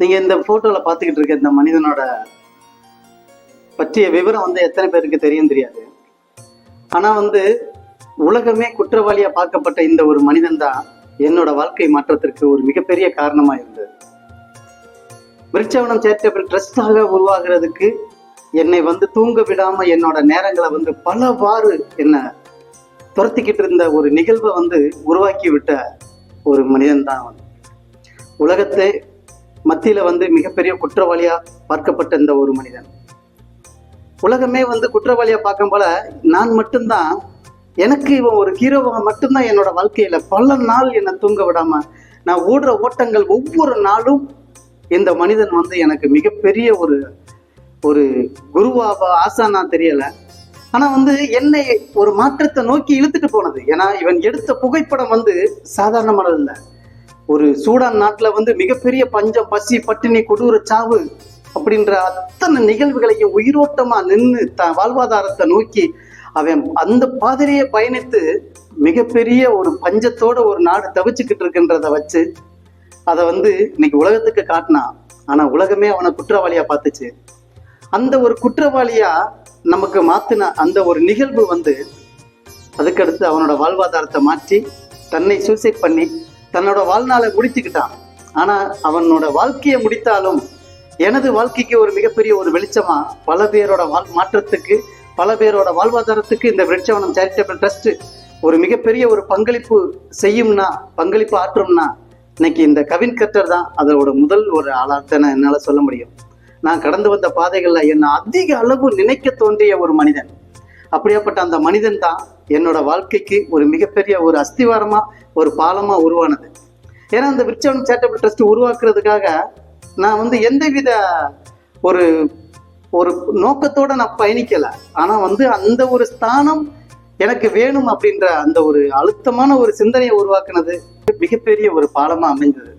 நீங்க இந்த போட்டோல பாத்துக்கிட்டு இருக்க இந்த மனிதனோட பற்றிய விவரம் வந்து எத்தனை பேருக்கு தெரியும் தெரியாது. ஆனா வந்து உலகமே குற்றவாளியா பார்க்கப்பட்ட இந்த ஒரு மனிதன் தான் என்னோட வாழ்க்கை மாற்றத்திற்கு ஒரு மிகப்பெரிய காரணமா இருந்தது. விருட்சவனம் சேரிட்டபிள் ட்ரஸ்டாக உருவாகிறதுக்கு என்னை வந்து தூங்க விடாம என்னோட நேரங்களை வந்து பலவாறு என்ன துரத்திக்கிட்டு இருந்த ஒரு நிகழ்வை வந்து உருவாக்கி விட்ட ஒரு மனிதன் தான் உலகத்தை மத்தியில வந்து மிகப்பெரிய குற்றவாளியா பார்க்கப்பட்ட இந்த ஒரு மனிதன். உலகமே வந்து குற்றவாளியா பார்க்கும் போல நான் மட்டும்தான் எனக்கு இவன் ஒரு ஹீரோவாக மட்டும்தான் என்னோட வாழ்க்கையில பல நாள் என்னை தூங்க விடாம நான் ஓடுற ஓட்டங்கள் ஒவ்வொரு நாளும் இந்த மனிதன் வந்து எனக்கு மிகப்பெரிய ஒரு ஒரு குருவாவா ஆசானா தெரியலை. ஆனா வந்து என்னை ஒரு மாற்றத்தை நோக்கி இழுத்துட்டு போனது. ஏன்னா இவன் எடுத்த புகைப்படம் வந்து சாதாரணமானது இல்ல. ஒரு சூடான் நாட்டுல வந்து மிகப்பெரிய பஞ்சம் பசி பட்டினி கொடூர சாவு அப்படின்ற அத்தனை நிகழ்வுகளையும் உயிரோட்டமா நின்று த வாழ்வாதாரத்தை நோக்கி அவன் அந்த பாதிரியை பயணித்து மிகப்பெரிய ஒரு பஞ்சத்தோட ஒரு நாடு தவிச்சுக்கிட்டு இருக்கின்றத வச்சு அதை வந்து இன்னைக்கு உலகத்துக்கு காட்டினான். ஆனா உலகமே அவனை குற்றவாளியா பார்த்துச்சு. அந்த ஒரு குற்றவாளியா நமக்கு மாத்தின அந்த ஒரு நிகழ்வு வந்து அதுக்கடுத்து அவனோட வாழ்வாதாரத்தை மாற்றி தன்னை சூசைட் பண்ணி தன்னோட வாழ்நாளை முடிச்சுக்கிட்டான். ஆனா அவனோட வாழ்க்கையை முடித்தாலும் எனது வாழ்க்கைக்கு ஒரு மிகப்பெரிய ஒரு வெளிச்சமா பல பேரோட வாழ் மாற்றத்துக்கு பல பேரோட வாழ்வாதாரத்துக்கு இந்த விருட்சவனம் சேரிட்டபிள் ட்ரஸ்ட் ஒரு மிகப்பெரிய ஒரு பங்களிப்பு செய்யும்னா பங்களிப்பு ஆற்றும்னா இன்னைக்கு இந்த கவின் கட்டர் தான் அதோட முதல் ஒரு ஆளாத்தனை என்னால சொல்ல முடியும். நான் கடந்து வந்த பாதைகள்ல என்னை அதிக அளவு நினைக்க தோன்றிய ஒரு மனிதன். அப்படியாப்பட்ட அந்த மனிதன் தான் என்னோட வாழ்க்கைக்கு ஒரு மிகப்பெரிய ஒரு அஸ்திவாரமா ஒரு பாலமா உருவானது. ஏன்னா அந்த விருட்சவனம் சேட்டபிள் ட்ரஸ்ட் உருவாக்குறதுக்காக நான் வந்து எந்தவித ஒரு ஒரு நோக்கத்தோட நான் பயணிக்கல. ஆனா வந்து அந்த ஒரு ஸ்தானம் எனக்கு வேணும் அப்படின்ற அந்த ஒரு அழுத்தமான ஒரு சிந்தனையை உருவாக்குனது மிகப்பெரிய ஒரு பாலமா அமைந்தது.